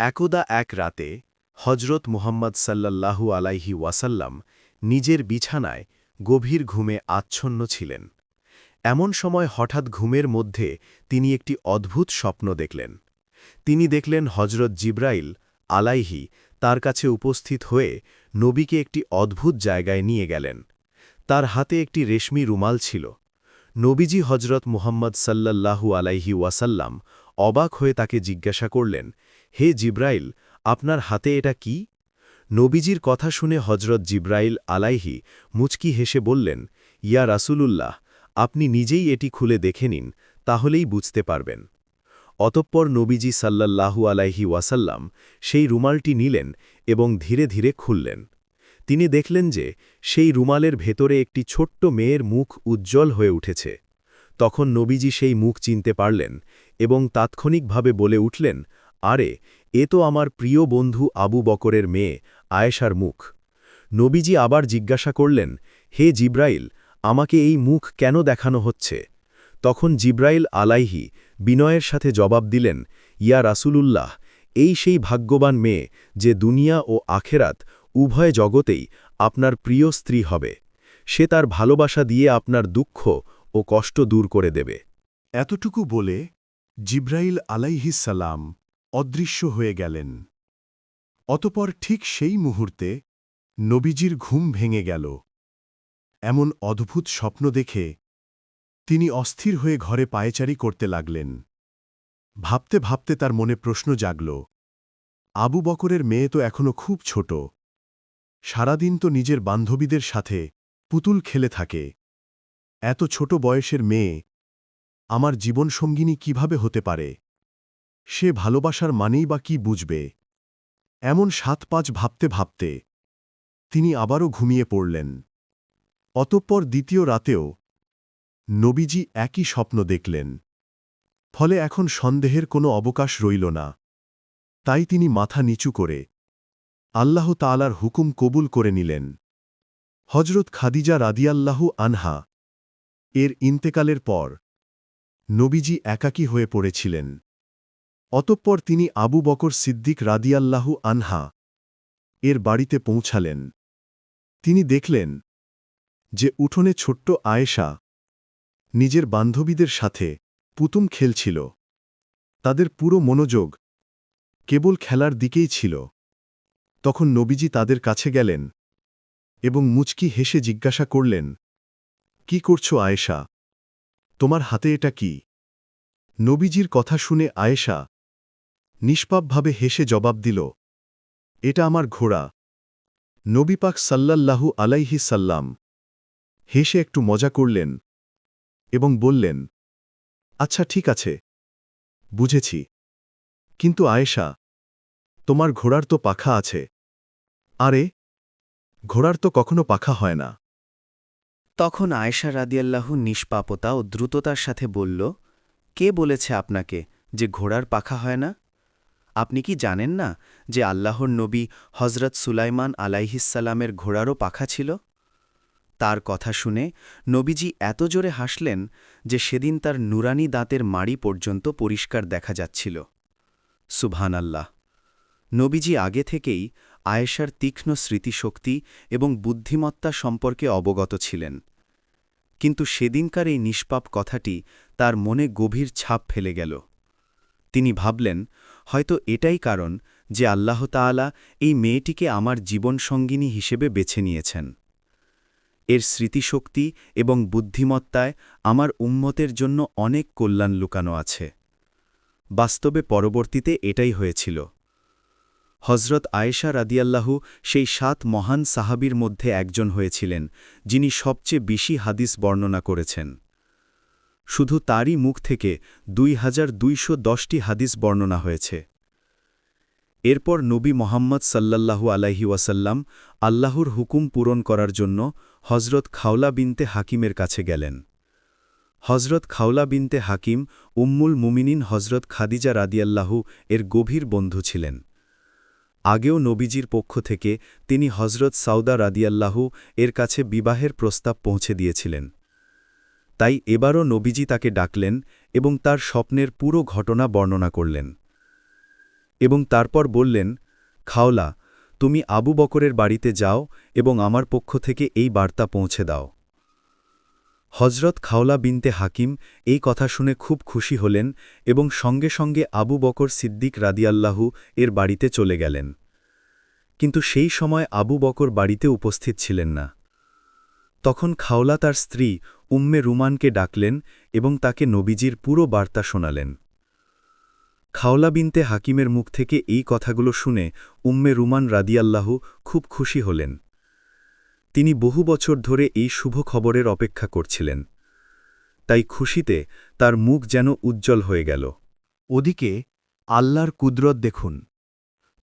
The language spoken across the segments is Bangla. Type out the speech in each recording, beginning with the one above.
একদা এক রাতে হজরত মুহাম্মদ সাল্লাল্লাহু আলাইহি ওয়াসাল্লাম নিজের বিছানায় গভীর ঘুমে আচ্ছন্ন ছিলেন। এমন সময় হঠাৎ ঘুমের মধ্যে তিনি একটি অদ্ভুত স্বপ্ন দেখলেন। তিনি দেখলেন হজরত জিব্রাইল আলাইহি তার কাছে উপস্থিত হয়ে নবীকে একটি অদ্ভুত জায়গায় নিয়ে গেলেন। তার হাতে একটি রেশমি রুমাল ছিল। নবীজি হজরত মুহাম্মদ সাল্লাল্লাহু আলাইহি ওয়াসাল্লাম অবাক হয়ে তাকে জিজ্ঞাসা করলেন হে জিব্রাইল, আপনার হাতে এটা কি? নবীজির কথা শুনে হজরত জিব্রাইল আলাইহি মুচকি হেসে বললেন, ইয়া রাসূলুল্লাহ, আপনি নিজেই এটি খুলে দেখে নিন, তাহলেই বুঝতে পারবেন। অতঃপর নবীজি সাল্লাল্লাহু আলাইহি ওয়াসাল্লাম সেই রুমালটি নিলেন এবং ধীরে ধীরে খুললেন। তিনি দেখলেন যে সেই রুমালের ভেতরে একটি ছোট্ট মেয়ের মুখ উজ্জ্বল হয়ে উঠেছে। তখন নবীজি সেই মুখ চিনতে পারলেন এবং তাৎক্ষণিকভাবে বলে উঠলেন আরে, এ তো আমার প্রিয় বন্ধু আবু বকরের মেয়ে, আয়েশার মুখ। নবীজি আবার জিজ্ঞাসা করলেন, হে জিব্রাইল, আমাকে এই মুখ কেন দেখানো হচ্ছে? তখন জিব্রাইল আলাইহি বিনয়ের সাথে জবাব দিলেন, ইয়া রাসূলুল্লাহ, এই সেই ভাগ্যবান মেয়ে যে দুনিয়া ও আখেরাত উভয় জগতেই আপনার প্রিয় স্ত্রী হবে। সে তার ভালোবাসা দিয়ে আপনার দুঃখ ও কষ্ট দূর করে দেবে। এতটুকু বলে জিব্রাইল আলাইহিসাল্লাম অদৃশ্য হয়ে গেলেন। অতপর ঠিক সেই মুহূর্তে নবীজির ঘুম ভেঙে গেল। এমন অদ্ভুত স্বপ্ন দেখে তিনি অস্থির হয়ে ঘরে পায়েচারি করতে লাগলেন। ভাবতে ভাবতে তার মনে প্রশ্ন জাগল, আবু বকরের মেয়ে তো এখনও খুব ছোট। সারাদিন তো নিজের বান্ধবীদের সাথে পুতুল খেলে থাকে। এত ছোট বয়সের মেয়ে, আমার জীবনসঙ্গিনী কীভাবে হতে পারে? সে ভালোবাসার মানেই বা কি বুঝবে? এমন সাত পাঁচ ভাবতে ভাবতে তিনি আবারও ঘুমিয়ে পড়লেন। অতঃপর দ্বিতীয় রাতেও নবীজি একই স্বপ্ন দেখলেন। ফলে এখন সন্দেহের কোনো অবকাশ রইল না। তাই তিনি মাথা নিচু করে আল্লাহ তালার হুকুম কবুল করে নিলেন। হজরত খাদিজা রাদিয়াল্লাহু আনহা এর ইন্তেকালের পর নবীজি একাকী হয়ে পড়েছিলেন। অতঃপর তিনি আবু বকর সিদ্দিক রাদিয়াল্লাহু আনহা এর বাড়িতে পৌঁছালেন। তিনি দেখলেন যে উঠোনে ছোট্ট আয়েশা নিজের বান্ধবীদের সাথে পুতুম খেলছিল। তাদের পুরো মনোযোগ কেবল খেলার দিকেই ছিল। তখন নবীজি তাদের কাছে গেলেন এবং মুচকি হেসে জিজ্ঞাসা করলেন, কি করছ আয়েশা? তোমার হাতে এটা কি? নবীজির কথা শুনে আয়েশা নিষ্পাপভাবে হেসে জবাব দিল, এটা আমার ঘোড়া। নবীপাক সাল্লাল্লাহু আলাইহি সাল্লাম হেসে একটু মজা করলেন এবং বললেন আচ্ছা ঠিক আছে, বুঝেছি। কিন্তু আয়েশা, তোমার ঘোড়ার তো পাখা আছে। আরে, ঘোড়ার তো কখনো পাখা হয় না। তখন আয়েশা রাদিয়াল্লাহু নিষ্পাপতা ও দ্রুততার সাথে বলল, কে বলেছে আপনাকে যে ঘোড়ার পাখা হয় না? আপনি কি জানেন না যে আল্লাহর নবী হজরত সুলাইমান আলাইহিসাল্লামের ঘোড়ারও পাখা ছিল? তার কথা শুনে নবীজি এত জোরে হাসলেন যে সেদিন তার নুরানি দাঁতের মাড়ি পর্যন্ত পরিষ্কার দেখা যাচ্ছিল। সুবহান আল্লাহ নবীজি আগে থেকেই আয়েশার তীক্ষ্ণ স্মৃতিশক্তি এবং বুদ্ধিমত্তা সম্পর্কে অবগত ছিলেন। কিন্তু সেদিনকার এই নিষ্পাপ কথাটি তার মনে গভীর ছাপ ফেলে গেল। তিনি ভাবলেন, হয়তো এটাই কারণ যে আল্লাহ তাআলা এই মেয়েটিকে আমার জীবনসঙ্গিনী হিসেবে বেছে নিয়েছেন। এর স্মৃতিশক্তি এবং বুদ্ধিমত্তায় আমার উম্মতের জন্য অনেক কল্যাণ লুকানো আছে। বাস্তবে পরবর্তীতে এটাই হয়েছিল। হজরত আয়েশা রাদিয়াল্লাহু সেই সাত মহান সাহাবির মধ্যে একজন হয়েছিলেন, যিনি সবচেয়ে বেশি হাদিস বর্ণনা করেছেন। শুধু তারই মুখ থেকে দুই হাজার দুইশো দশটি হাদিস বর্ণনা হয়েছে। এরপর নবী মোহাম্মদ সাল্লাল্লাহু আলাইহি ওয়াসাল্লাম আল্লাহর হুকুম পূরণ করার জন্য হজরত খাওলা বিনতে হাকিমের কাছে গেলেন। হজরত খাওলা বিনতে হাকিম উম্মুল মুমিনিন হজরত খাদিজা রাদিয়াল্লাহু এর গভীর বন্ধু ছিলেন। আগেও নবীজির পক্ষ থেকে তিনি হজরত সাউদা রাদিয়াল্লাহু এর কাছে বিবাহের প্রস্তাব পৌঁছে দিয়েছিলেন। তাই এবারও নবীজি তাকে ডাকলেন এবং তার স্বপ্নের পুরো ঘটনা বর্ণনা করলেন। এবং তারপর বললেন, খাওলা, তুমি আবু বকরের বাড়িতে যাও এবং আমার পক্ষ থেকে এই বার্তা পৌঁছে দাও। হজরত খাওলা বিনতে হাকিম এই কথা শুনে খুব খুশি হলেন এবং সঙ্গে সঙ্গে আবু বকর সিদ্দিক রাদিয়াল্লাহু এর বাড়িতে চলে গেলেন। কিন্তু সেই সময় আবু বকর বাড়িতে উপস্থিত ছিলেন না। তখন খাওলা তার স্ত্রী উম্মে রুমানকে ডাকলেন এবং তাকে নবীজির পুরো বার্তা শোনালেন। খাওলা বিনতে হাকিমের মুখ থেকে এই কথাগুলো শুনে উম্মে রুমান রাদিয়াল্লাহু খুব খুশি হলেন। তিনি বহু বছর ধরে এই শুভ খবরের অপেক্ষা করছিলেন। তাই খুশিতে তার মুখ যেন উজ্জ্বল হয়ে গেল। ওদিকে আল্লাহর কুদরত দেখুন।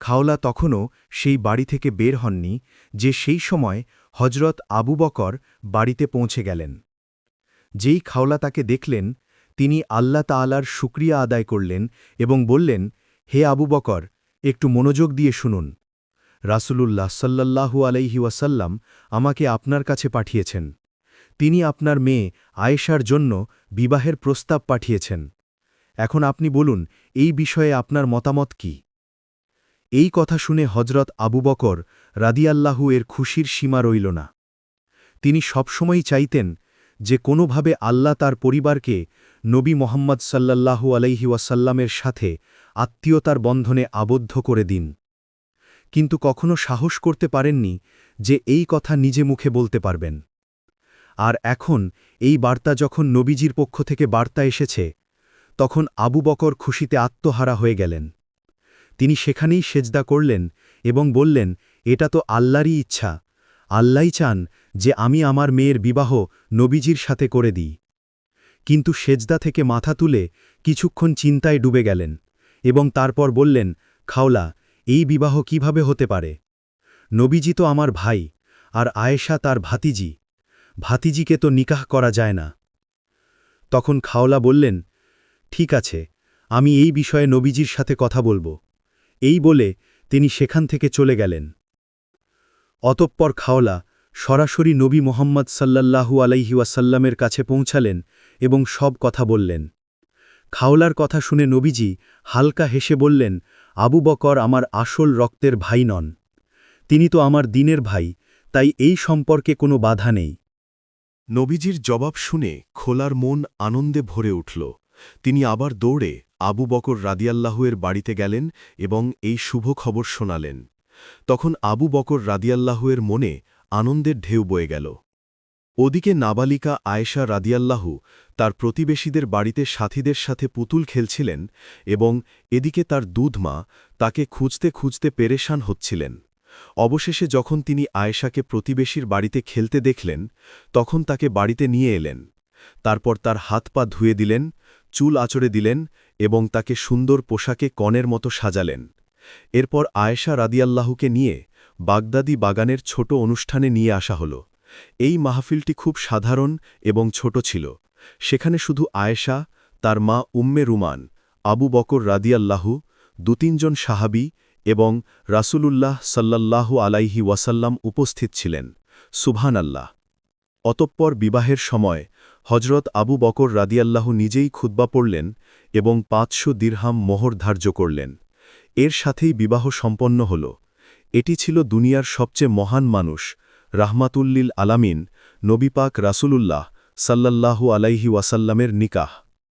খাওলা তখনও সেই বাড়ি থেকে বের হননি যে সেই সময় হজরত আবু বকর বাড়িতে পৌঁছে গেলেন। যেই খাওলা তাকে দেখলেন, তিনি আল্লাহ তাআলার শুক্রিয়া আদায় করলেন এবং বললেন, হে আবু বকর, একটু মনোযোগ দিয়ে শুনুন। রাসূলুল্লাহ সাল্লাল্লাহু আলাইহি ওয়াসাল্লাম আমাকে আপনার কাছে পাঠিয়েছেন। তিনি আপনার মেয়ে আয়েশার জন্য বিবাহের প্রস্তাব পাঠিয়েছেন। এখন আপনি বলুন, এই বিষয়ে আপনার মতামত কি? এই কথা শুনে হজরত আবু বকর রাদিয়াল্লাহু এর খুশির সীমা রইল না। তিনি সবসময়ই চাইতেন যে কোনোভাবে আল্লাহ তার পরিবারকে নবী মোহাম্মদ সাল্লাল্লাহু আলাইহি ওয়াসাল্লামের সাথে আত্মীয়তার বন্ধনে আবদ্ধ করে দিন। কিন্তু কখনো সাহস করতে পারেননি যে এই কথা নিজে মুখে বলতে পারবেন। আর এখন এই বার্তা যখন নবীজির পক্ষ থেকে বার্তা এসেছে, তখন আবু বকর খুশিতে আত্মহারা হয়ে গেলেন। তিনি সেখানেই সেজদা করলেন এবং বললেন, এটা তো আল্লাহরই ইচ্ছা। আল্লাহই চান যে আমি আমার মেয়ের বিবাহ নবীজির সাথে করে দিই। কিন্তু সেজদা থেকে মাথা তুলে কিছুক্ষণ চিন্তায় ডুবে গেলেন এবং তারপর বললেন, খাওলা, এই বিবাহ কীভাবে হতে পারে? নবীজি তো আমার ভাই আর আয়েশা তার ভাতিজি। ভাতিজিকে তো নিকাহ করা যায় না। তখন খাওলা বললেন, ঠিক আছে, আমি এই বিষয়ে নবীজির সাথে কথা বলব। এই বলে তিনি সেখান থেকে চলে গেলেন। অতঃপর খাওলা সরাসরি নবী মোহাম্মদ সাল্লাল্লাহু আলাইহি ওয়াসাল্লামের কাছে পৌঁছালেন এবং সব কথা বললেন। খাওলার কথা শুনে নবীজি হালকা হেসে বললেন, আবু বকর আমার আসল রক্তের ভাই নন। তিনি তো আমার দিনের ভাই, তাই এই সম্পর্কে কোনো বাধা নেই। নবীজির জবাব শুনে খোলার মন আনন্দে ভরে উঠল। তিনি আবার দৌড়ে আবু বকর রাদিয়াল্লাহুয়ের বাড়িতে গেলেন এবং এই শুভ খবর শোনালেন। তখন আবু বকর রাদিয়াল্লাহুয়ের মনে আনন্দের ঢেউ বয়ে গেল। ওদিকে নাবালিকা আয়েশা রাদিয়াল্লাহু তার প্রতিবেশীদের বাড়িতে সাথীদের সাথে পুতুল খেলছিলেন এবং এদিকে তার দুধমা তাকে খুঁজতে খুঁজতে পেরেশান হচ্ছিলেন। অবশেষে যখন তিনি আয়েশাকে প্রতিবেশীর বাড়িতে খেলতে দেখলেন, তখন তাকে বাড়িতে নিয়ে এলেন। তারপর তার হাত পা ধুয়ে দিলেন, চুল আচড়ে দিলেন এবং তাকে সুন্দর পোশাকে কনের মতো সাজালেন। এরপর আয়েশা রাদিয়াল্লাহুকে নিয়ে বাগদাদি বাগানের ছোট অনুষ্ঠানে নিয়ে আসা হল। এই মাহফিলটি খুব সাধারণ এবং ছোট ছিল। সেখানে শুধু আয়েশা, তার মা উম্মে রুমান, আবু বকর রাদিয়াল্লাহু দু তিনজন সাহাবি এবং রাসূলুল্লাহ সাল্লাল্লাহু আলাইহি ওয়াসাল্লাম উপস্থিত ছিলেন। সুবহান আল্লাহ অতঃপর বিবাহের সময় হজরত আবু বকর রাদিয়াল্লাহু নিজেই খুদ্া পড়লেন এবং পাঁচশো দিরহাম মোহর ধার্য করলেন। এর সাথেই বিবাহ সম্পন্ন হল। এটি ছিল দুনিয়ার সবচেয়ে মহান মানুষ রাহমাতুল্লিল আলামিন নবীপাক রাসুলুল্লাহ সাল্লাল্লাহু আলাইহি ওয়াসাল্লামের নিকাহ।